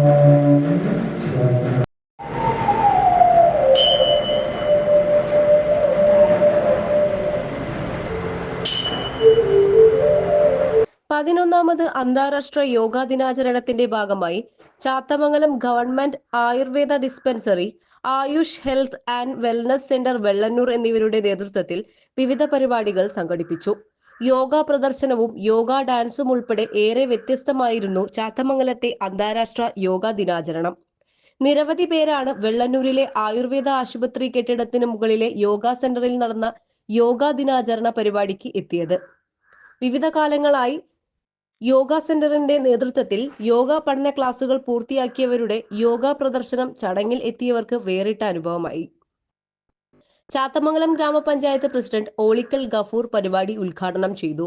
പതിനൊന്നാമത് അന്താരാഷ്ട്ര യോഗാ ദിനാചരണത്തിന്റെ ഭാഗമായി Chathamangalam government Ayurveda dispensary Ayush health and wellness centre Vellannur എന്നിവരുടെ നേതൃത്വത്തിൽ വിവിധ പരിപാടികൾ സംഘടിപ്പിച്ചു. യോഗ പ്രദർശനവും യോഗ ഡാൻസും ഉൾപ്പെടെ ഏറെ വ്യത്യസ്തമായിരുന്നു ചാത്തമംഗലത്തെ അന്താരാഷ്ട്ര യോഗ ദിനാചരണം. നിരവധി പേരാണ് വെള്ളന്നൂരിലെ ആയുർവേദ ആശുപത്രി കെട്ടിടത്തിന് മുകളിലെ യോഗ സെന്ററിൽ നടന്ന യോഗ ദിനാചരണ പരിപാടിക്ക് എത്തിയത്. വിവിധ കാലങ്ങളായി യോഗ സെന്ററിന്റെ നേതൃത്വത്തിൽ യോഗ പഠന ക്ലാസുകൾ പൂർത്തിയാക്കിയവരുടെ യോഗ പ്രദർശനം ചടങ്ങിൽ എത്തിയവർക്ക് വേറിട്ട അനുഭവമായി. ചാത്തമംഗലം ഗ്രാമപഞ്ചായത്ത് പ്രസിഡന്റ് ഓളിക്കൽ ഗഫൂർ പരിപാടി ഉദ്ഘാടനം ചെയ്തു.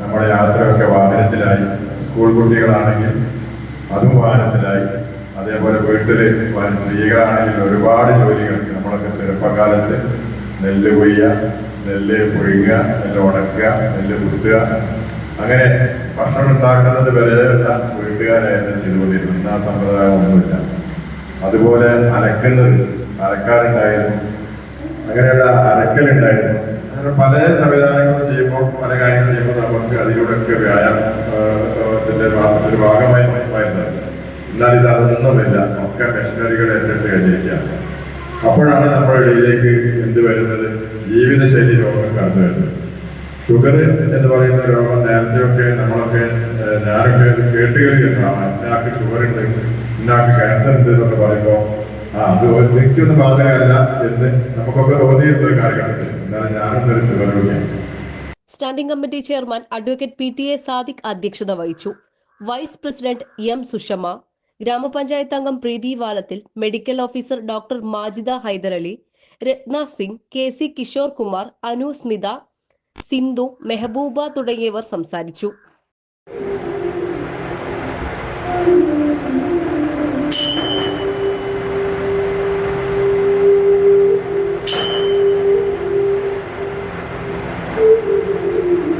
നമ്മുടെ യാത്രയൊക്കെ വാഹനത്തിലായി. സ്കൂൾ കുട്ടികളാണെങ്കിൽ അതും വാഹനത്തിലായി. അതേപോലെ വീട്ടിൽ സ്ത്രീകളാണെങ്കിൽ ഒരുപാട് ജോലികൾ. നമ്മളൊക്കെ ചെറുപ്പകാലത്ത് നെല്ല് കൊയ്യുക നെല്ല് പുഴുങ്ങുക നെല്ല് ഉണക്കുക നെല്ല് കുത്തുക. അങ്ങനെ ഭക്ഷണം ഉണ്ടാക്കുന്നത് വരെയുള്ള വീട്ടുകാരായിരുന്നു ചെയ്തുകൊണ്ടിരുന്നത്. ഇന്ന് ആ സമ്പ്രദായം ഒന്നുമില്ല അതുപോലെ അലക്കുന്നത് അലക്കാറുണ്ടായിരുന്നു. അങ്ങനെയുള്ള അരക്കലുണ്ടായിരുന്നു അങ്ങനെ പല സംവിധാനങ്ങൾ ചെയ്യുമ്പോൾ പല കാര്യങ്ങൾ ചെയ്യുമ്പോൾ നമുക്ക് അതിലൂടെയൊക്കെ വ്യായാമത്തിന്റെ ഒരു ഭാഗമായി വരുന്നത് എന്നാൽ ഇത് അതൊന്നുമില്ല. ഒക്കെ മെഷീനറികൾ ഏറ്റെടുത്ത് കഴിഞ്ഞിരിക്കുകയാണ്. അപ്പോഴാണ് നമ്മുടെ ഇടയിലേക്ക് എന്ത് വരുന്നത്? ജീവിതശൈലി രോഗം കടന്നു വരുന്നത് ഷുഗർ എന്ന് പറയുന്ന രോഗം കേട്ട്. കേൾക്കുന്നതാണ് ഇന്നാൾക്ക് ഷുഗർ ഉണ്ട് ഇന്നാക്ക് ക്യാൻസർ ഉണ്ട് എന്നൊക്കെ പറയുമ്പോൾ ആ അത് എനിക്കൊന്നും ബാധകമല്ല എന്ന് നമുക്കൊക്കെ തോന്നിയിരുന്ന ഒരു കാലഘട്ടത്തിൽ എന്നാലും ഞാനൊന്നൊരു ഷുഗർ രോഗിയാണ്. Standing committee chairman advocate P T A Sadiq അധ്യക്ഷത വഹിച്ചു. വൈസ് പ്രസിഡന്റ് എം സുഷമ ഗ്രാമപഞ്ചായത്ത് അംഗം Preethi Valathil medical officer doctor Majida Haidarali Ratna Singh K C Kishore Kumar Anu Smitha Sindhu Mehbooba തുടങ്ങിയവർ സംസാരിച്ചു. Thank you.